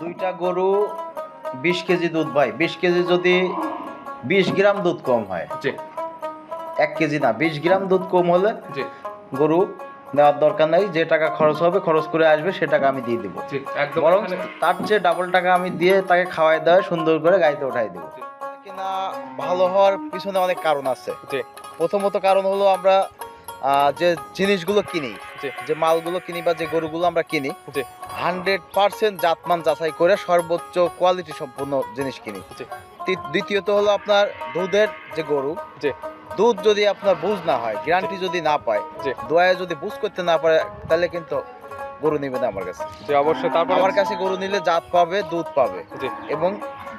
দুইটা গরু বিশ কেজি দুধ ভাই। বিশ কেজি যদি বিশ গ্রাম দুধ কম হয় এক কেজি না বিশ গ্রাম দুধ কম হলে গরু নেওয়ার দরকার নাই যে টাকা খরচ হবে খরচ করে আসবে সে টাকা আমি দিয়ে দেবো। বরং তার চেয়ে ডাবল টাকা আমি দিয়ে তাকে খাওয়াই দেওয়া সুন্দর করে গাড়িতে উঠাই দেবো। কিনা ভালো হওয়ার পিছনে অনেক কারণ আছে। প্রথমত কারণ হলো আমরা যে জিনিসগুলো কিনি যে মালগুলো কিনি বা যে গরুগুলো আমরা কিনি হান্ড্রেড পার্সেন্ট জাতমান যাচাই করে সর্বোচ্চ কোয়ালিটি সম্পূর্ণ জিনিস কিনি। দ্বিতীয়ত হলো আপনার দুধের যে গরু দুধ যদি আপনার বুঝ না হয় গ্যারান্টি যদি না পায় দোয়ায় যদি বুঝ করতে না পারে তাহলে কিন্তু গরু নিবে না আমার কাছে। অবশ্যই। তারপর আমার কাছে গরু নিলে জাত পাবে দুধ পাবে এবং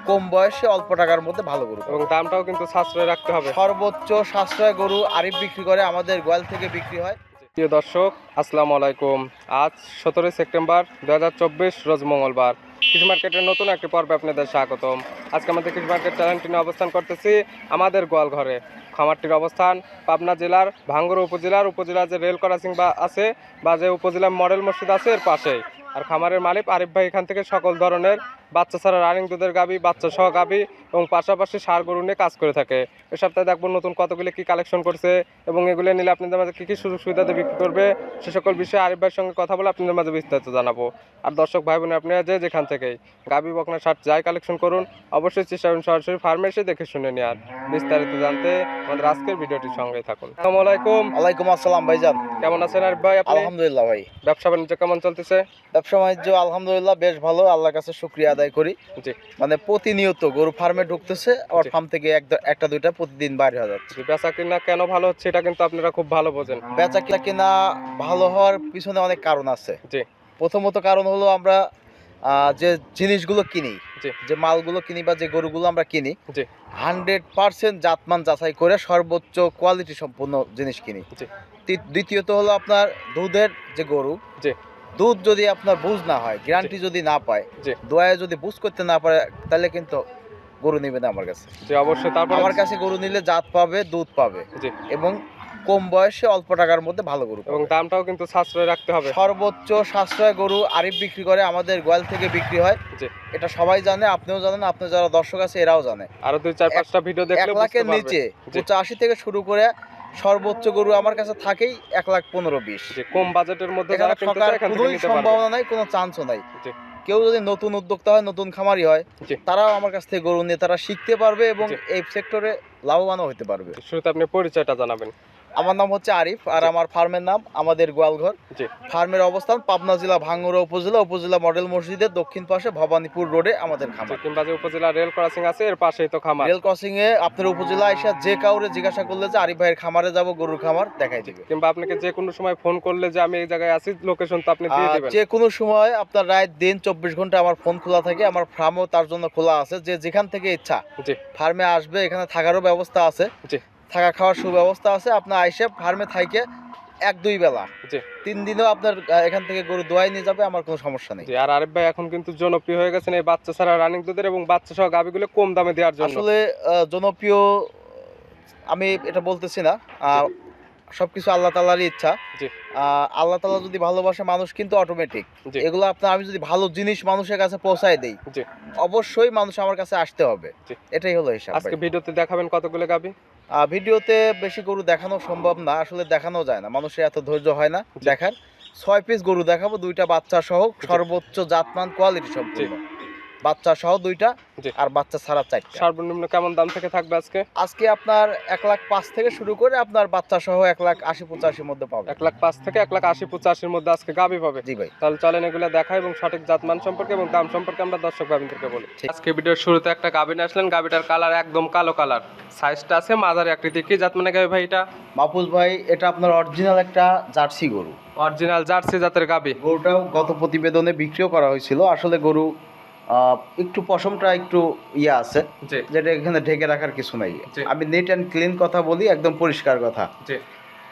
কম বয়সে অল্প টাকার মধ্যে ভালো গরু এবং দামটাও কিন্তু সাশ্রয় রাখতে হবে। সর্বোচ্চ সাশ্রয় গরু আরিফ বিক্রি করে আমাদের গোয়াল থেকে বিক্রি হয়। প্রিয় দর্শক আসসালামু আলাইকুম। আজ সতেরোই সেপ্টেম্বর দু হাজার চব্বিশ রোজ মঙ্গলবার। কৃষি মার্কেটের নতুন একটি পর্বে আপনাদের স্বাগতম। আজকে আমাদের কৃষি মার্কেট চ্যানেলটি নিয়ে অবস্থান করতেছি আমাদের গোয়াল ঘরে। খামারটির অবস্থান পাবনা জেলার ভাঙ্গুর উপজেলার উপজেলার যে রেল ক্রসিং বা আছে বা যে উপজেলার মডেল মসজিদ আছে এর পাশেই। আর খামারের মালিক আরিফ ভাই এখান থেকে সকল ধরনের বাচ্চা ছাড়া রানিং দুধের গাবি বাচ্চা সহ গাবি এবং পাশাপাশি সার গরু নিয়ে কাজ করে থাকে। এ সপ্তাহে দেখব নতুন কতগুলি কি কালেকশন করছে এবং এগুলো নিলে আপনাদের মাঝে কী কী সুযোগ সুবিধাতে বিক্রি করবে সে সকল বিষয়ে আরিফ ভাইয়ের সঙ্গে কথা বলে আপনাদের মাঝে বিস্তারিত জানাব। আর দর্শক ভাই বোন আপনারা যে যেখান থেকেই গাবি বকনা শার্ট যাই কালেকশন করুন অবশ্যই চেষ্টা করুন সরাসরি ফার্মে এসে দেখে শুনে নেওয়ার বিস্তারিত জানতে আমাদের আজকের ভিডিওটির সঙ্গে থাকুন। আসসালামু আলাইকুম। ওয়ালাইকুম আসসালাম ভাইজান। কেমন আছেন আরিফ ভাই আলহামদুলিল্লাহ ভাই। ব্যবসা বাণিজ্য কেমন চলতেছে? ব্যবসা বাণিজ্য আলহামদুলিল্লাহ বেশ ভালো আল্লাহর কাছে শুক্রিয়া আদায় করি। জি। মানে প্রতিনিয়ত গরু ফার্মে ঢুকতেছে আবার ফার্ম থেকে একটা দুইটা প্রতিদিন বাইরে হয়ে যাচ্ছে। বেচা কিনা কেন ভালো হচ্ছে এটা কিন্তু আপনারা খুব ভালো বোঝেন। বেচা কিনা কিনা ভালো হওয়ার পিছনে অনেক কারণ আছে। প্রথমত কারণ হলো আমরা যে জিনিসগুলো কিনি যে মালগুলো কিনি বা যে গরুগুলো আমরা কিনি হান্ড্রেড পার্সেন্ট জাতমান যাচাই করে সর্বোচ্চ কোয়ালিটি সম্পূর্ণ জিনিস কিনি। দ্বিতীয়ত হলো আপনার দুধের যে গরু দুধ যদি আপনার বুঝ না হয় গ্যারান্টি যদি না পায় দোয়ায় যদি বুঝ করতে না পারে তাহলে কিন্তু গরু নিবে না আমার কাছে। অবশ্যই তারপর আমার কাছে গরু নিলে জাত পাবে দুধ পাবে এবং কম বয়সে অল্প টাকার মধ্যে ভালো গরু এবং দামটাও কিন্তু সাশ্রয় রাখতে হবে। সর্বোচ্চ সাশ্রয় গরু আরিফ বিক্রি করে আমাদের গোয়াল থেকে বিক্রি হয়। এটা সবাই জানে আপনিও জানেন আপনার যারা দর্শক আছে এরাও জানে। আরও দুই চার পাঁচটা ভিডিও এক দেখলে বুঝতে লাখের নিচে পঁচাশি থেকে শুরু করে সর্বোচ্চ গরু আমার কাছে থাকেই এক লাখ পনেরো বিশ। কম বাজেটের মধ্যে সম্ভাবনা নাই কোনো চান্সও নাই। কেউ যদি নতুন উদ্যোক্তা হয় নতুন খামারি হয় তারাও আমার কাছ থেকে গরু নিয়ে তারা শিখতে পারবে এবং এই সেক্টরে লাভবানও হতে পারবে। শুরুতে আপনি পরিচয়টা জানাবেন। আমার নাম হচ্ছে আরিফ আর। আমার ফার্মের নাম আমাদের গোয়ালঘর। ফার্মের অবস্থান পাবনা জেলা ভাঙ্গুড়া উপজেলা উপজেলা মডেল মসজিদের দক্ষিণ পাশে ভবানীপুর রোডে আমাদের খামার। উপজেলা রেল ক্রসিং আছে এর পাশেই তো খামার। রেল ক্রসিং এ আপনার উপজেলা এসে যে কাউরে জিজ্ঞাসা করলে যে আরিফ ভাইয়ের খামারে যাব গরুর খামার দেখাই দিবে। কিংবা আপনাকে যে কোনো সময় ফোন করলে যে আমি এই জায়গায় আছি লোকেশন তো আপনি দিয়ে দিবেন। যে কোনো সময় আপনার রাত দিন চব্বিশ ঘণ্টা আমার ফোন খোলা থাকে আমার ফার্মও তার জন্য খোলা আছে যে যেখান থেকে ইচ্ছা। ফার্মে আসবে এখানে থাকারও ব্যবস্থা আছে। থাকা খাওয়ার সুব্যবস্থা আছে। আপনার আইসে ফার্মে থাইকে এক দুই বেলা। তিন দিনেও আপনার এখান থেকে গরু দোয়াই নিয়ে যাবে আমার কোনো সমস্যা নেই। আর আরিফ ভাই এখন কিন্তু জনপ্রিয় হয়ে গেছেন এই বাচ্চা ছাড়া রানিং দুধের এবং বাচ্চা সহ গাবিগুলো কম দামে দেওয়ার জন্য। আসলে জনপ্রিয় আমি এটা বলতেছি না সবকিছু আল্লাহ তালারই ইচ্ছা। আল্লাহ তালা যদি ভালোবাসে মানুষ কিন্তু অটোমেটিক এগুলো আপনার আমি যদি ভালো জিনিস মানুষের কাছে পৌঁছায় দেই অবশ্যই মানুষ আমার কাছে আসতে হবে। এটাই হলো হিসাব আজকে। ভিডিওতে দেখাবেন কতগুলো গাবি ভিডিওতে বেশি গরু দেখানো সম্ভব না আসলে দেখানো যায় না। মানুষের এত ধৈর্য হয় না দেখার। ছয় পিস গরু দেখাবো দুইটা বাচ্চা সহ সর্বোচ্চ জাতমান কোয়ালিটি সম্পূর্ণ। বাচ্চা সহ দুইটা আর বাচ্চা ছাড়া চারটা। সর্বনিম্ন কেমন দাম থেকে থাকবে আজকে? আজকে আপনার এক লাখ পাঁচ থেকে শুরু করে আপনার বাচ্চা সহ এক লাখ আশি পঁচাশির মধ্যে পাবে এক লাখ পাঁচ থেকে এক লাখ আশি পঁচাশির মধ্যে আজকে গাবি পাবে। জি ভাই। তাহলে চলেন এগুলো দেখা এবং সঠিক জাতমান সম্পর্কে এবং দাম সম্পর্কে আমরা দর্শক ভাবিনদেরকে বলি। আজকে ভিডিওর শুরুতে একটা গাবি আসলেন। গাবিটার কালার একদম কালো কালার সাইজটা আছে মাঝারি আকৃতি। কি জাত মানে গাবি ভাই এটা? মাহফুজ ভাই এটা আপনার অরিজিনাল একটা জার্সি গরু। অরিজিনাল জার্সি জাতের গাবি। গরুটাও গত প্রতিবেদনে বিক্রিও করা হয়েছিল। আসলে গরু একটু পশমটা একটু ইয়ে আছে যেটা এখানে ঢেকে রাখার কিছু নাই। আমি নেট অ্যান্ড ক্লিন কথা বলি একদম পরিষ্কার কথা।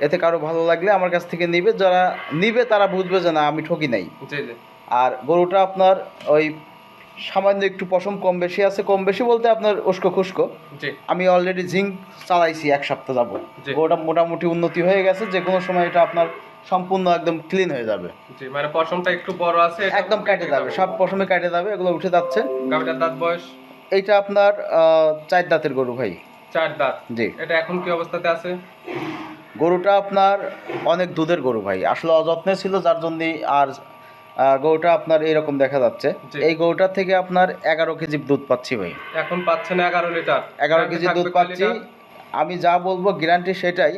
এতে কারও ভালো লাগলে আমার কাছ থেকে নিবে যারা নিবে তারা বুঝবে যে না আমি ঠকি নাই। আর গরুটা আপনার ওই সামান্য একটু পশম কম বেশি আছে কম বেশি বলতে আপনার উস্কো খুস্কো। আমি অলরেডি জিঙ্ক চালাইছি এক সপ্তাহ যাব। গরুটা মোটামুটি উন্নতি হয়ে গেছে যে কোনো সময় এটা আপনার সম্পূর্ণ একদম ক্লিন হয়ে যাবে। জি মানে পশমটা একটু বড় আছে একদম কেটে যাবে সব পশমে কেটে যাবে এগুলো উঠে যাচ্ছে। গাবিটার দাঁত বয়স? এইটা আপনার চার দাঁতের গরু ভাই। চার দাঁত? জি। এটা এখন কি অবস্থাতে আছে? গরুটা আপনার অনেক দুধের গরু ভাই আসলে অযত্নে ছিল যার জন্য আর গরুটা আপনার এরকম দেখা যাচ্ছে। এই গরুটা থেকে আপনার এগারো কেজি দুধ পাচ্ছি ভাই। এখন পাচ্ছেন এগারো লিটার। এগারো কেজি দুধ পাচ্ছি। আমি যা বলব গ্যারান্টি সেটাই।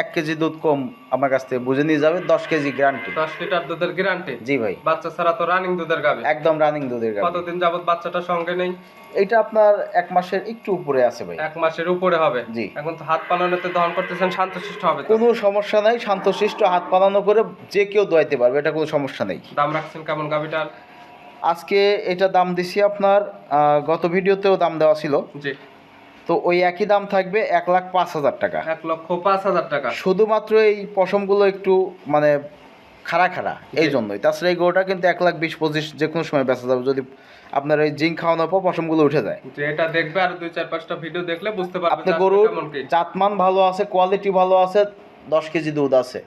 এক কেজি দুধ কম আমার কাছ থেকে বুঝে নিয়ে যাবে দশ কেজি গ্যারান্টি দশ লিটার দুধের গ্যারান্টি জি ভাই। বাচ্চা ছাড়া তো রানিং দুধের গাবে একদম রানিং দুধের গাভী। কতদিন যাবত বাচ্চাটা সঙ্গে নেই? এটা আপনার এক মাসের একটু উপরে আছে ভাই। এক মাসের উপরে হবে। জি। এখন তো হাত পালানোতে দহন করতেছেন শান্তশিষ্ট হবে কোনো সমস্যা নাই শান্তশিষ্ট হাত পালানো করে যে কেউ দোয়াইতে পারবে এটা কোনো সমস্যা নেই। দাম রাখছেন কেমন গাবিটার আজকে এটা দাম দিছি আপনার গত ভিডিওতেও দাম দেওয়া ছিল। জি। তো ওই একই দাম থাকবে এক লাখ পাঁচ হাজার টাকা। এক লক্ষ পাঁচ হাজার টাকা। শুধুমাত্র এই পশমগুলো একটু মানে খাড়া খাড়া এই জন্যই। তাছাড়া এই গরুটা কিন্তু এক লাখ বিশ পঁচিশ যে কোনো সময় বেঁচে যাবে যদি আপনার ওই জিঙ্ক খাওয়ানোর পর পশমগুলো উঠে যায়। এটা দেখবে আর দুই চার পাঁচটা ভিডিও দেখলে বুঝতে পারবে আপনি গরু জাতমান ভালো আছে কোয়ালিটি ভালো আছে দশ কেজি দুধ আছে।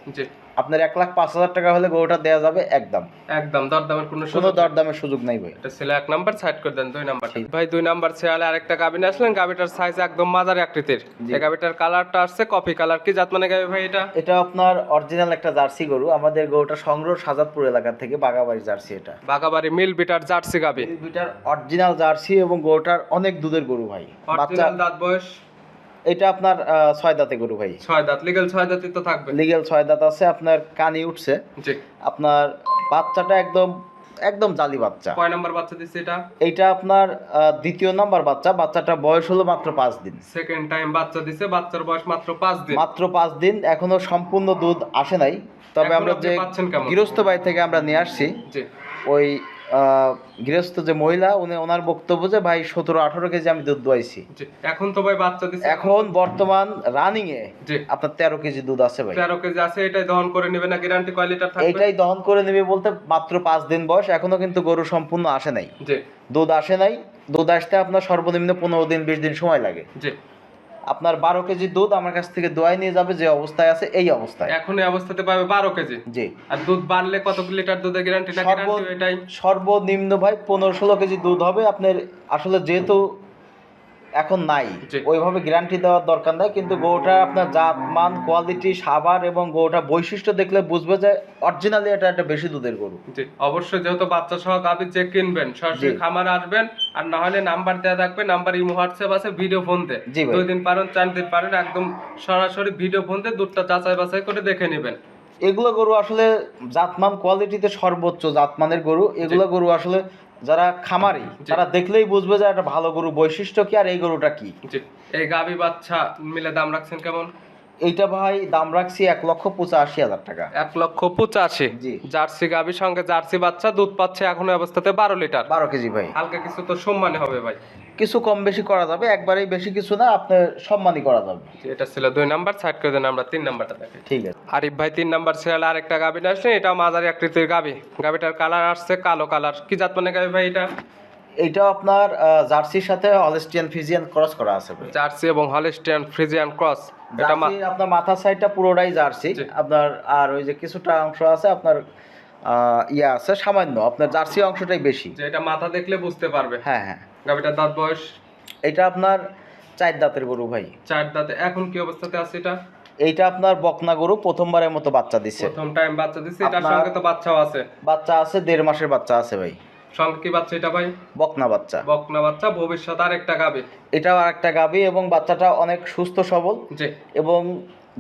আপনার এক লাখ পাঁচ হাজার টাকা হলে গরুটা দেওয়া যাবে একদম। একদম দরদামের কোনো কোনো দরদামের সুযোগ নাই ভাই। এটা ছিল এক নাম্বার সাইড করে দেন দুই নাম্বার। ভাই দুই নাম্বার ছেড়ে আরেকটা গাবিন আসলেন গাবিটার সাইজ একদম মাঝারি আকৃতির। এই গাবিটার কালারটা আসছে কফি কালার কি জাত মানে গাবি ভাই এটা? এটা আপনার অরিজিনাল একটা জার্সি গরু। আমাদের গরুটা সংগ্রহ সাজাদপুর এলাকা থেকে বাগাবাড়ি জার্সি এটা। বাগাবাড়ি মিল বিটার জার্সি গাবি দুইটার অরিজিনাল জার্সি এবং গরুটার অনেক দুধের গরু ভাই। বাচ্চা দাঁত বয়স? এটা আপনার ছয় দাঁতে গরু ভাই। ছয় দাঁত লিগেল ছয় দাঁতই তো থাকবে। লিগেল ছয় দাঁত আছে আপনার কানি উঠছে। জি। আপনার বাচ্চাটা একদম একদম জালি বাচ্চা। কয় নাম্বার বাচ্চা দিচ্ছে এটা? এইটা আপনার দ্বিতীয় নাম্বার বাচ্চা। বাচ্চাটা বয়স হলো মাত্র পাঁচ দিন। সেকেন্ড টাইম বাচ্চা দিছে বাচ্চার বয়স মাত্র পাঁচ দিন। মাত্র পাঁচ দিন এখনও সম্পূর্ণ দুধ আসে নাই। তবে আমরা যে গৃহস্থ বাড়ি থেকে আমরা নিয়ে আসছি জি। ওই গৃহস্থ যে মহিলা উনি ওনার বক্তব্য যে ভাই সতেরো আঠারো কেজি আমি দুধ দোয়াইছি। এখন তো ভাই বাচ্চা দিছে। এখন বর্তমান রানিং এ আপনার তেরো কেজি দুধ আছে ভাই। তেরো কেজি আছে এটাই দহন করে নেবে না গ্যারান্টি কয় লিটার থাকবে? এইটাই দহন করে নেবে বলতে মাত্র পাঁচ দিন বয়স এখনও কিন্তু গরু সম্পূর্ণ আসে নাই। দুধ আসে নাই। দুধ আসতে আপনার সর্বনিম্ন পনেরো দিন বিশ দিন সময় লাগে। জি। আপনার বারো কেজি দুধ আমার কাছ থেকে দোয়াই নিয়ে যাবে যে অবস্থায় আছে এই অবস্থায়। এখন এই অবস্থাতে পাবে বারো কেজি? জি। আর দুধ বাড়লে কত লিটার দুধের গ্যারান্টি এটাই? সর্বনিম্ন ভাই পনেরো ষোলো কেজি দুধ হবে। আপনার আসলে যেহেতু এখন নাই। ওইভাবে গ্যারান্টি দেওয়ার দরকার নাই কিন্তু গরুটা আপনার জাত মান কোয়ালিটি সাবার এবং গরুটা বৈশিষ্ট্য দেখলে বুঝবে যে অরিজিনালি এটা একটা বেশি দুধের গরু। জি অবশ্যই যেহেতু বাচ্চা সহ গাভী যে কিনবেন সরাসরি খামার আসবেন আর না হলে নাম্বার দেওয়া থাকবে নাম্বার ইমো হোয়াটসঅ্যাপ আছে ভিডিও ফোন দে দুই দিন পারেন চার দিন পারেন একদম সরাসরি ভিডিও ফোন দিয়ে দুধটা যাচাই বাছাই করে দেখে নেবেন। এগুলো গরু আসলে জাতমান কোয়ালিটিতে সর্বোচ্চ জাতমানের গরু। এগুলো গরু আসলে যারা খামারি। তারা দেখলেই বুঝবে যে একটা ভালো গরু বৈশিষ্ট্য কি আর এই গরুটা কি। এই গাভী বাচ্চা মিলে দাম রাখছেন কেমন? এইটা ভাই দাম রাখছি এক লক্ষ পঁচাশি হাজার টাকা। এক লক্ষ পঁচাশি? জি। জার্সি গাভীর সঙ্গে জার্সি বাচ্চা দুধ পাচ্ছে এখন অবস্থাতে বারো লিটার। বারো কেজি ভাই। হালকা কিছু তো সম্মানে হবে ভাই। কিছু কম বেশি করা যাবে একবারেই বেশি কিছু না আপনার সম্মানই করা যাবে। এটা ছিল দুই নাম্বার সাইড করে দেন আমরা তিন নাম্বারটা দেখি। ঠিক আছে। আরিফ ভাই তিন নাম্বার সিরিয়াল আরেকটা গাভী আসছেন এটা মাঝারি আকৃতির গাভী। গাভীটার কালার আসছে কালো কালার কি জাত মানে গাভী ভাই এটা? এইটা আপনার জার্সির সাথে হলেস্টিয়ান ফিজিয়ান ক্রস করা আছে ভাই। জার্সি এবং হলিস্টিয়ান ফ্রিজিয়ান ক্রস এটা আপনার মাথার সাইডটা পুরোটাই জার্সি। আপনার আর ওই যে কিছুটা অংশ আছে আপনার ইয়া আছে সামান্য। আপনার জার্সি অংশটাই বেশি। এটা মাথা দেখলে বুঝতে পারবে। হ্যাঁ হ্যাঁ। গাভীটার দাঁত বয়স। এটা আপনার চার দাঁতের গরু ভাই। চার দাঁতে। এখন কি অবস্থাতে আছে এটা? এইটা আপনার বকনা গরু প্রথমবারের মতো বাচ্চা দিচ্ছে প্রথম টাইম বাচ্চা দিচ্ছে এটার সঙ্গে তো বাচ্চাও আছে। বাচ্চা আছে দেড় মাসের বাচ্চা আছে ভাই। সঙ্গে কি বাচ্চা এটা ভাই? বকনা বাচ্চা। বকনা বাচ্চা ভবিষ্যৎ আরেকটা গাবে। এটাও আরেকটা গাভী এবং বাচ্চাটা অনেক সুস্থ সবল। জি। এবং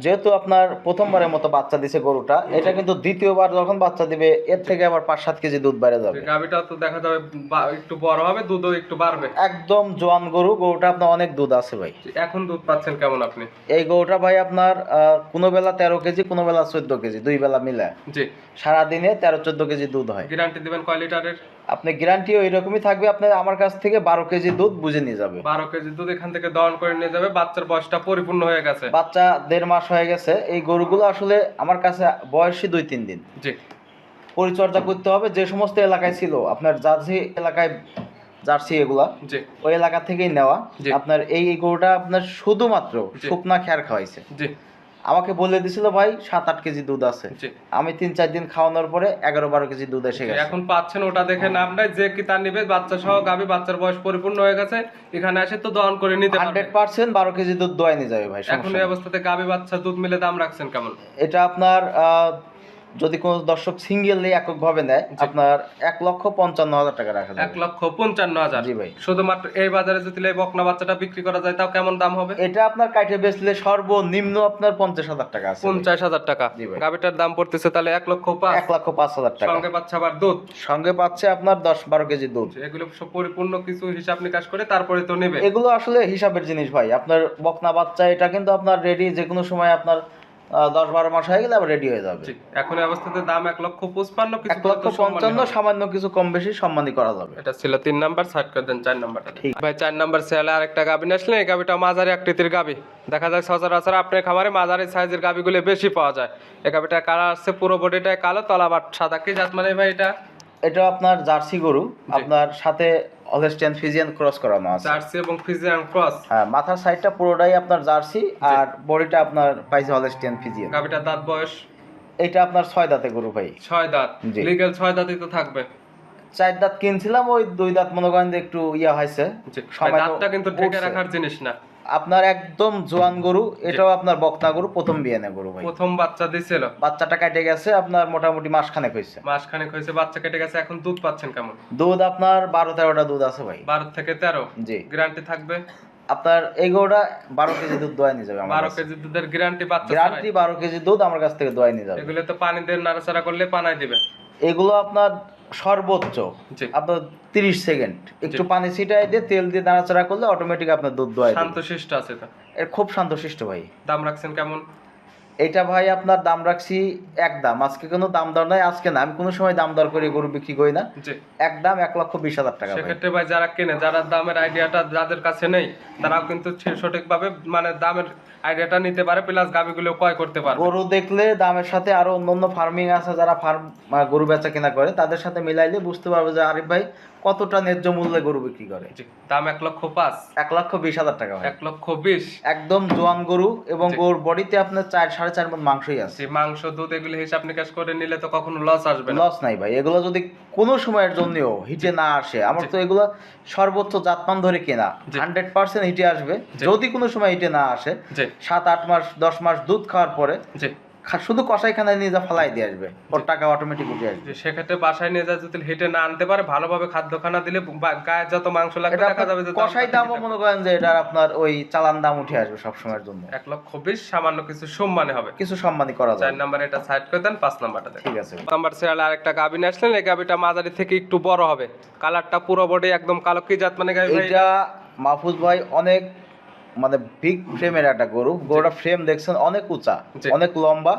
যেহেতু আপনার প্রথমবারের মতো বাচ্চা দিছে গরুটা এটা কিন্তু দ্বিতীয়বার যখন বাচ্চা দিবে এর থেকে আবার পাঁচ সাত কেজি দুধ বেড়ে যাবে। গাবিটা তো দেখা যাবে একটু বড় হবে দুধও একটু বাড়বে। একদম জোয়ান গরু গরুটা আপনার অনেক দুধ আছে ভাই। এখন দুধ পাচ্ছেন কেমন আপনি? এই গরুটা ভাই আপনার কোনো বেলা তেরো কেজি কোনো বেলা চোদ্দ কেজি দুই বেলা মিলে জি। সারাদিনে তেরো চোদ্দ কেজি দুধ হয়। গ্যারান্টি দিবেন কয় লিটারের? আপনি গ্যারান্টিও এরকমই থাকবে আপনার আমার কাছ থেকে বারো কেজি দুধ বুঝে নিয়ে যাবে। বারো কেজি দুধ এখান থেকে দহন করে নিয়ে যাবে বাচ্চার বয়সটা পরিপূর্ণ হয়ে গেছে। বাচ্চা দেড় মাস হয়ে গেছে এই গরুগুলো আসলে আমার কাছে বয়সী দুই তিন দিন। জি। পরিচর্যা করতে হবে যে সমস্ত এলাকায় ছিল আপনার জার্সি এলাকায় জার্সি এগুলা জি। ওই এলাকা থেকেই নেওয়া। আপনার এই গরুটা আপনার শুধুমাত্র। শুকনা খ্যার খাওয়াইছে। জি। আমাকে বলে দিছিল ভাই সাত আট কেজি দুধ আছে। আমি তিন চার দিন খাওয়ানোর পরে এগারো বারো কেজি দুধ এসে গেছে। এখন পাচ্ছেন ওটা দেখে নাম নাই। যে কি তার নিবে বাচ্চা সহ গাবি বাচ্চার বয়স পরিপূর্ণ হয়ে গেছে এখানে আসে তো দহন করে নিতে হান্ড্রেড পার্সেন্ট বারো কেজি দুধ দোয়াই নিয়ে যাবে ভাই এখন এই অবস্থাতে গাবি বাচ্চা দুধ মিলে দাম রাখছেন কেমন? এটা আপনার আহ, যদি কোনো দর্শক সিঙ্গেল একক ভাবে নেয় আপনার এক লক্ষ পঞ্চান্ন হাজার টাকা রাখা এক লক্ষ পঞ্চান্ন হাজার। জি ভাই। শুধুমাত্র এই বাজারে যদি এই বকনা বাচ্চাটা বিক্রি করা যায় তাও কেমন দাম হবে? এটা আপনার কাইটে বেচলে সর্বনিম্ন আপনার পঞ্চাশ হাজার টাকা আছে পঞ্চাশ হাজার টাকা। গাবিটার দাম পড়তেছে তাহলে এক লক্ষ পাঁচ। এক লক্ষ পাঁচ হাজার টাকা। সঙ্গে পাচ্ছে আবার দুধ। সঙ্গে পাচ্ছে আপনার দশ বারো কেজি দুধ। এগুলো সব পরিপূর্ণ কিছু হিসাব নিকাশ করে তারপরে তো নেবে। এগুলো আসলে হিসাবের জিনিস ভাই। আপনার বকনা বাচ্চা এটা কিন্তু আপনার রেডি যে কোনো সময় আপনার দশ বারো মাস হয়ে গেলে আবার রেডি হয়ে যাবে। এখন অবস্থাতে দাম এক লক্ষ পঁচপান্ন এক লক্ষ পঞ্চান্ন সামান্য কিছু কম বেশি সম্মানই করা যাবে। এটা ছিল তিন নাম্বার সাইড করে দেন চার নাম্বারটা। ঠিক। ভাই চার নাম্বার সেলে আরেকটা গাবি আসলে এই গাবিটা মাঝারি আকৃতির গাবি। দেখা যায় সচরাচর আপনার খামারে মাঝারি সাইজের গাবিগুলো বেশি পাওয়া যায়। এই গাবিটা কালার আসছে পুরো বডিটায় কালো তলা বাট সাদা। কি জাত মানে ভাই এটা? এটা আপনার জার্সি গরু আপনার সাথে অলেস্টিয়ান ফিজিয়ান ক্রস করানো আছে। জার্সি এবং ফিজিয়ান ক্রস। হ্যাঁ মাথার সাইডটা পুরোটাই আপনার জার্সি আর বডিটা আপনার পাইছে হলেস্টিয়ান ফিজিয়ান। গাবিটার দাঁত বয়স? এটা আপনার ছয় দাঁতে গরু ভাই। ছয় দাঁত। জি। লিগেল ছয় দাঁতই তো থাকবে। চার দাঁত কিনছিলাম ওই দুই দাঁত মনে করেন একটু ইয়া হয়েছে। দাঁতটা কিন্তু ঢেকে রাখার জিনিস না। আপনার একদম জোয়ান গরু এটাও আপনার বকনা গরু প্রথম বিয়ানে গরু ভাই। প্রথম বাচ্চা দিছিল। বাচ্চাটা কেটে গেছে আপনার মোটামুটি মাসখানেক হয়েছে। মাসখানেক হয়েছে বাচ্চা কেটে গেছে এখন দুধ পাচ্ছেন কেমন? দুধ আপনার বারো তেরোটা দুধ আছে ভাই। বারো থেকে তেরো? জি। গ্যারান্টি থাকবে? আপনার এই গরুটা বারো কেজি দুধ দোয়াই নিয়ে যাবে বারো কেজি দুধের গ্যারান্টি বাচ্চা গ্যারান্টি বারো কেজি দুধ আমার কাছ থেকে দোয়াই নিয়ে যাবে। এগুলো তো পানি দিয়ে নাড়াচাড়া করলে পানায় দিবে। এগুলো আপনার সর্বোচ্চ। আপনার তিরিশ সেকেন্ড। একটু পানি ছিটাই দিয়ে তেল দিয়ে দাঁড়াচাড়া করলে অটোমেটিক আপনার দুধ দোয়া শান্তশিষ্ট আছে তো খুব শান্তশিষ্ট ভাই। দাম রাখছেন কেমন? এটা ভাই আপনার দাম রাখছি এক দাম। আজকে কোনো দাম দর নাই আজকে না। আমি কোনো সময় দাম দর করে গরু বিক্রি করি না। এক দাম এক লক্ষ বিশ হাজার টাকা সেক্ষেত্রে ভাই যারা কেনে যারা দামের আইডিয়াটা যাদের কাছে নেই তারাও কিন্তু সঠিকভাবে মানে দামের আইডিয়াটা নিতে পারে প্লাস গাবিগুলো ক্রয় করতে পারে গরু দেখলে দামের সাথে আরও অন্যান্য ফার্মিং আছে যারা ফার্ম গরু বেচা কেনা করে তাদের সাথে মিলাইলে বুঝতে পারবে যে আরিফ ভাই কতটা ন্যায্য মূল্যে গরু বিক্রি করে? দাম এক লক্ষ পাঁচ। এক লক্ষ বিশ হাজার টাকা এক লক্ষ বিশ। একদম জোয়ান গরু এবং গরুর বডিতে আপনার চার সাড়ে চার মন মাংসই আছে। মাংস দুধ এগুলো হিসাব নিকাশ করে নিলে তো কখনো লস আসবে লস নাই ভাই এগুলো যদি কোনো সময়ের জন্যও হিটে না আসে আমার তো এগুলো সর্বোচ্চ জাতমান ধরে কেনা হান্ড্রেড পার্সেন্ট হিটে আসবে। যদি কোনো সময় হিটে না আসে সাত আট মাস দশ মাস দুধ খাওয়ার পরে শুধু কষাইখানায় নিয়ে যা ফালাই দিয়ে আসবে। ওর টাকা অটোমেটিক উঠে আসবে। যে সেক্ষেত্রে বাসায় নিয়ে যায় যদি হেঁটে না আনতে পারে ভালোভাবে খাদ্যখানা দিলে গায়ে যত মাংস লাগবে এটা দেখা যাবে কষাই দামও মনে করেন যে এটা আপনার ওই চালান দাম উঠে আসবে সব সময়ের জন্য। এক লক্ষ বিশ সামান্য কিছু সম্মানে হবে। কিছু সম্মানী করা যায় চার নাম্বার এটা সাইড করে দেন পাঁচ নাম্বারটা ঠিক আছে। নাম্বার সিরিয়ালে আরেকটা গাবি নিয়ে আসলেন এই গাবিটা মাঝারি থেকে একটু বড় হবে। কালারটা পুরো বডি একদম কালো কি জাত মানে গাবি ভাই? এইটা মাহফুজ ভাই অনেক মানে বিগ ফ্রেমের একটা গরু। গরুটা ফ্রেম দেখছেন অনেক উঁচা। অনেক লম্বা।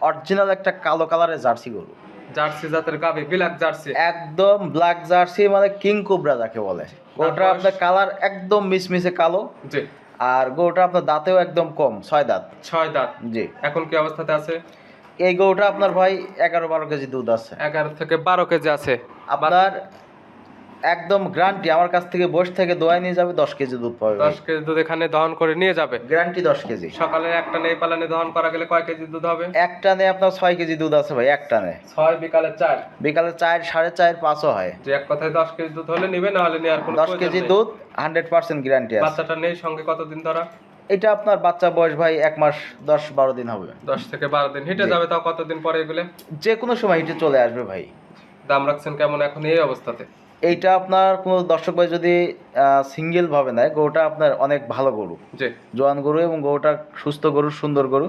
অরিজিনাল একটা কালো কালারের জার্সি গরু। জার্সি জাতের গাবি ব্ল্যাক জার্সি। একদম ব্ল্যাক জার্সি মানে কিং কোবরা যাকে বলে। গরুটা আপনার কালার একদম মিসমিসে কালো। জি। আর গরুটা আপনার দাঁতেও একদম কম ছয় দাঁত। ছয় দাঁত। জি। এখন কি অবস্থাতে আছে? এই গরুটা আপনার ভাই এগারো বারো কেজি দুধ আছে। এগারো থেকে বারো কেজি আছে। আপনার একদম গ্যারান্টি আমার কাছ থেকে বসে থেকে দোয়াই নিয়ে যাবে দশ কেজি দুধ পাবে। দশ কেজি দুধ এখানে দহন করে নিয়ে যাবে। গ্যারান্টি দশ কেজি। সকালে একটা নেই পালানে দহন করা গেলে কয় কেজি দুধ হবে? এক টানে আপনার ছয় কেজি দুধ আছে ভাই এক টানে ছয় বিকালে চার? বিকালে চার সাড়ে চার পাঁচও হয়। যে এক কথায় দশ কেজি দুধ হলে নিবে না হলে নেওয়ার কোনো দশ কেজি দুধ হান্ড্রেড পার্সেন্ট গ্যারান্টি আছে। বাচ্চাটা নেই সঙ্গে কতদিন ধরা? এটা আপনার বাচ্চা বয়স ভাই এক মাস দশ বারো দিন হবে। দশ থেকে বারো দিন। হেঁটে যাবে তাও কতদিন পরে এগুলো? যে কোনো সময় হিটে চলে আসবে ভাই। দাম রাখছেন কেমন এখন এই অবস্থাতে? এইটা আপনার কোনো দর্শক ভাই যদি সিঙ্গেল ভাবে নেয় গরুটা আপনার অনেক ভালো গরু। জোয়ান গরু এবং গরুটা সুস্থ গরু সুন্দর গরু।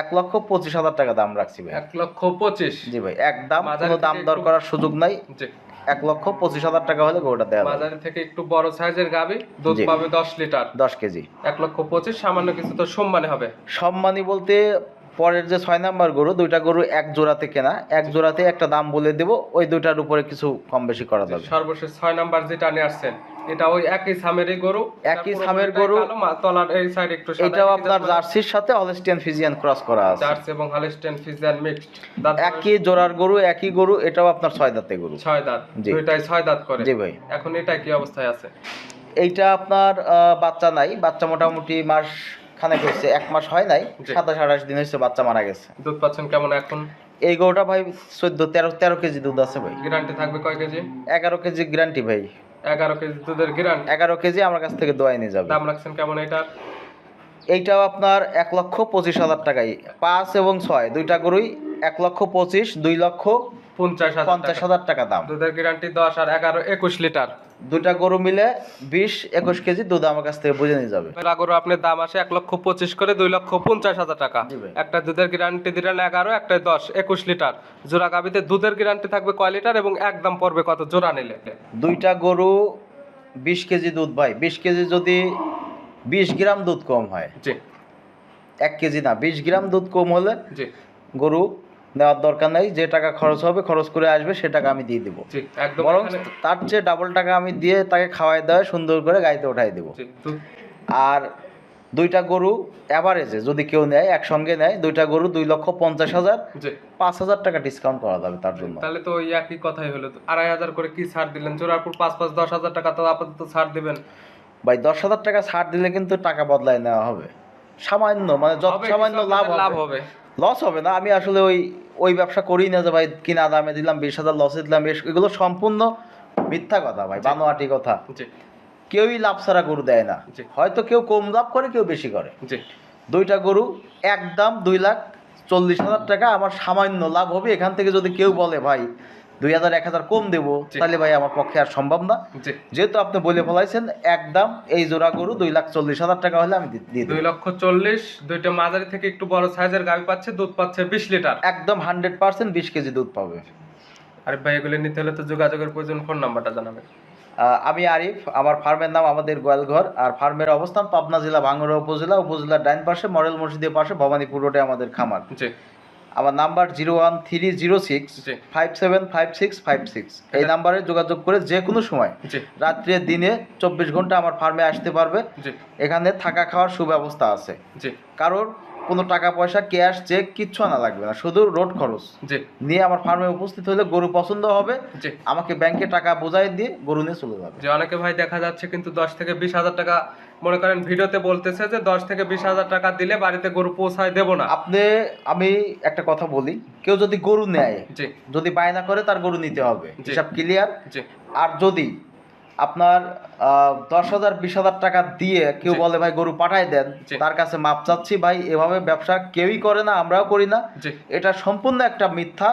এক লক্ষ পঁচিশ হাজার টাকা দাম রাখছি ভাই। এক লক্ষ পঁচিশ। জি ভাই এক দাম কোনো দাম দর করার সুযোগ নাই। এক লক্ষ পঁচিশ হাজার টাকা হলে গরুটা দেওয়া মাঝারি থেকে একটু বড় সাইজের গাবি দুধ পাবে দশ লিটার। দশ কেজি। এক লক্ষ পঁচিশ সামান্য কিছু তো সম্মানে হবে। সম্মানী বলতে পরের যে ছয় নাম্বার গরু দুইটা গরু এক জোড়াতে কেনা এক জোড়াতে একটা দাম বলে দেব ওই দুইটার উপরে কিছু কম বেশি করা যাবে। সর্বশেষ ছয় নাম্বার যেটা নিয়ে আসছেন এটা ওই একই সামেরই গরু একই সামের গরু। তলার এই সাইড একটু এটাও আপনার জার্সির সাথে হলস্টিয়ান ফিজিয়ান ক্রস করা আছে। জার্সি এবং হলিস্টেন ফিজিয়ান মিক্সড একই জোড়ার গরু একই গরু এটাও আপনার ছয় দাঁতে গরু। ছয় দাঁত। দুইটাই ছয় দাঁত করে। জি ভাই। এখন এটা কি অবস্থায় আছে? এইটা আপনার বাচ্চা নাই বাচ্চা মোটামুটি মাস খানেক হয়েছে এক মাস হয় নাই। সাতাশ আঠাশ দিন হয়েছে বাচ্চা মারা গেছে। দুধ পাচ্ছেন কেমন এখন? এই গরুটা ভাই চোদ্দ তেরো তেরো কেজি দুধ আছে ভাই। গ্যারান্টি থাকবে কয় কেজি? এগারো কেজি গ্যারান্টি ভাই। এগারো কেজি দুধের গ্যারান্টি এগারো কেজি আমার কাছ থেকে দোয়াই নিয়ে যাবে। দাম রাখছেন কেমন এটার এইটাও আপনার এক লক্ষ পঁচিশ হাজার টাকাই পাঁচ এবং ছয় দুইটা গরুই এক লক্ষ পঁচিশ দুই লক্ষ পঞ্চাশ পঞ্চাশ হাজার টাকা দাম। দুধের গ্যারান্টি দশ আর এগারো একুশ লিটার। দুইটা গরু মিলে বিশ একুশ কেজি দুধ আমার কাছ থেকে বুঝে নিয়ে যাবে। মেলা গরু আপনার দাম আসে এক লক্ষ পঁচিশ করে দুই লক্ষ পঞ্চাশ হাজার টাকা। একটা দুধের গ্যারান্টি দিলেন এগারো একটা দশ একুশ লিটার। জোড়া গাবিতে দুধের গ্যারান্টি থাকবে কয় লিটার এবং একদম পড়বে কত জোড়া নিলে? দুইটা গরু বিশ কেজি দুধ ভাই বিশ কেজি যদি বিশ গ্রাম দুধ কম হয়। জি। এক কেজি না বিশ গ্রাম দুধ কম হলে জি। গরু নেওয়ার দরকার নেই যে টাকা খরচ হবে খরচ করে আসবে সে টাকা আমি দিয়ে দিব। বরং তার চেয়ে ডাবল টাকা আমি দিয়ে তাকে খাওয়াই দেওয়া সুন্দর করে গাড়িতে উঠাই দেবো। আর দুইটা গরু অ্যাভারেজে যদি কেউ নেয় একসঙ্গে নেয় দুইটা গরু দুই লক্ষ পঞ্চাশ হাজার পাঁচ হাজার টাকা ডিসকাউন্ট করা যাবে তার জন্য। তাহলে তো ওই একই কথাই হলো। আড়াই হাজার করে কি ছাড় দিলেন? জোড়াপুর পাঁচ পাঁচ দশ হাজার টাকা তো আপাতত ছাড় দিবেন। ভাই দশ হাজার টাকা ছাড় দিলে কিন্তু টাকা বদলায় নেওয়া হবে। সামান্য মানে যত সামান্য লাভ লাভ হবে। লস হবে না আমি আসলে ওই ওই ব্যবসা করি না যে ভাই কিনা দামে দিলাম বিশ হাজার লসে দিলাম এগুলো সম্পূর্ণ মিথ্যা কথা ভাই বানোয়াটি কথা। কেউই লাভ ছাড়া গরু দেয় না। হয়তো কেউ কম লাভ করে কেউ বেশি করে। দুইটা গরু এক দাম দুই লাখ চল্লিশ হাজার টাকা আমার সামান্য লাভ হবে। এখান থেকে যদি কেউ বলে ভাই দুই হাজার এক হাজার কম দেবো তাহলে ভাই আমার পক্ষে আর সম্ভব না। যেহেতু আপনি বলে ফেলাইছেন একদম এই জোড়া গরু দুই লাখ চল্লিশ হাজার টাকা হলে আমি দিয়ে দুই লক্ষ চল্লিশ দুইটা মাঝারি থেকে একটু বড় সাইজের গাভি পাচ্ছে দুধ পাচ্ছে বিশ লিটার। একদম হান্ড্রেড পার্সেন্ট বিশ কেজি দুধ পাবে। আর ভাই এগুলো নিতে হলে তো যোগাযোগের প্রয়োজন ফোন নাম্বারটা জানাবেন। আহ, আমি আরিফ আমার ফার্মের নাম আমাদের গোয়ালঘর আর ফার্মের অবস্থান পাবনা জেলা ভাঙ্গুড়া উপজেলা উপজেলার ডাইন পাশে মডেল মসজিদের পাশে ভবানীপুর রোডে আমাদের খামার। আমার number zero one three zero six five seven five six five six. এই নাম্বারে যোগাযোগ করে যে কোনো সময় রাত্রে দিনে চব্বিশ ঘণ্টা আমার ফার্মে আসতে পারবে। এখানে থাকা খাওয়ার সুব্যবস্থা আছে। কারোর কোনো টাকা পয়সা ক্যাশ চেক কিচ্ছু আনা লাগবে না শুধু রোড খরচ। নিয়ে আমার ফার্মে উপস্থিত হলে গরু পছন্দ হবে। আমাকে ব্যাংকে টাকা বোঝাই দিয়ে গরু নিয়ে চলে যাবে। যে অনেকে ভাই দেখা যাচ্ছে কিন্তু দশ থেকে বিশ হাজার টাকা মনে করেন ভিডিওতে বলতেছে যে দশ থেকে বিশ হাজার টাকা দিলে বাড়িতে গরু পৌঁছায় দেবো না। আপনি আমি একটা কথা বলি কেউ যদি গরু নেয় জি। যদি বায়না করে তার গরু নিতে হবে। হিসাব ক্লিয়ার জি। আর যদি আপনার দশ হাজার বিশ হাজার টাকা দিয়ে কেউ বলে ভাই গরু পাঠাই দেন। তার কাছে মাপ চাচ্ছি ভাই এভাবে ব্যবসা কেউই করে না আমরাও করি না। এটা সম্পূর্ণ একটা মিথ্যা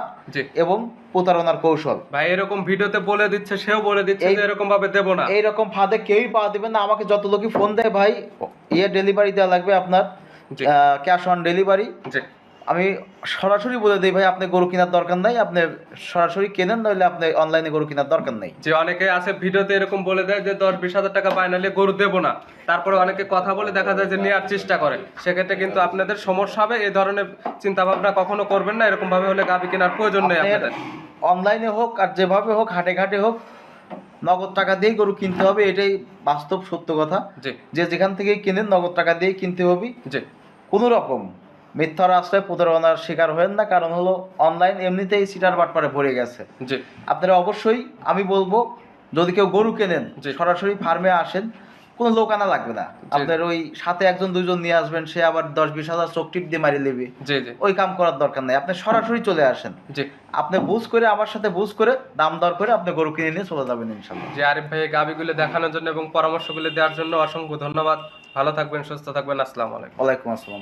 এবং প্রতারণার কৌশল। ভাই এরকম ভিডিওতে বলে দিচ্ছে সেও বলে দিচ্ছে এরকম ভাবে দেবো না। এইরকম ফাঁদে কেউই পাওয়া দিবে না। আমাকে যত লোকই ফোন দেয় ভাই ইয়ে ডেলিভারি দেওয়া লাগবে আপনার ক্যাশ অন ডেলিভারি। আমি সরাসরি বলে দিই ভাই আপনি গরু কেনার দরকার নাই। আপনি সরাসরি কেনেন নইলে আপনি অনলাইনে গরু কেনার দরকার নেই। যে অনেকে আছে ভিডিওতে এরকম বলে দেয় যে দশ বিশ হাজার টাকা বায়নালে গরু দেবো না। তারপরে অনেকে কথা বলে দেখা যায় যে নেওয়ার চেষ্টা করে। সেক্ষেত্রে কিন্তু আপনাদের সমস্যা হবে এই ধরনের চিন্তা ভাবনা কখনো করবেন না। এরকম ভাবে হলে গাভি কেনার প্রয়োজন নেই আপনাদের অনলাইনে হোক আর যেভাবে হোক হাটে ঘাটে হোক নগদ টাকা দিয়েই গরু কিনতে হবে এটাই বাস্তব সত্য কথা। যে যেখান থেকেই কিনেন নগদ টাকা দিয়েই কিনতে হবে। যে কোনো রকম মিথ্যার আশ্রয় প্রতারণার শিকার হবেন না কারণ হলো অনলাইন এমনিতেই সিটার বাটপারে ভরে গেছে। জি। আপনারা অবশ্যই আমি বলব যদি কেউ গরু কেনেন। সরাসরি ফার্মে আসেন কোনো লোক আনা লাগবে না। আপনার ওই সাথে একজন দুইজন নিয়ে আসবেন সে আবার দশ বিশ হাজার চোখ টিপ দিয়ে মারি নেবে। ওই কাম করার দরকার নাই। আপনি সরাসরি চলে আসেন। জি। আপনি বুঝ করে আমার সাথে বুঝ করে দাম দর করে আপনি গরু কিনে নিয়ে চলে যাবেন ইনশাল্লাহ যে আরিফ ভাই গাভিগুলো দেখানোর জন্য এবং পরামর্শগুলো দেওয়ার জন্য অসংখ্য ধন্যবাদ। ভালো থাকবেন সুস্থ থাকবেন। আসসালামু আলাইকুম। ওয়ালাইকুম আসসালাম।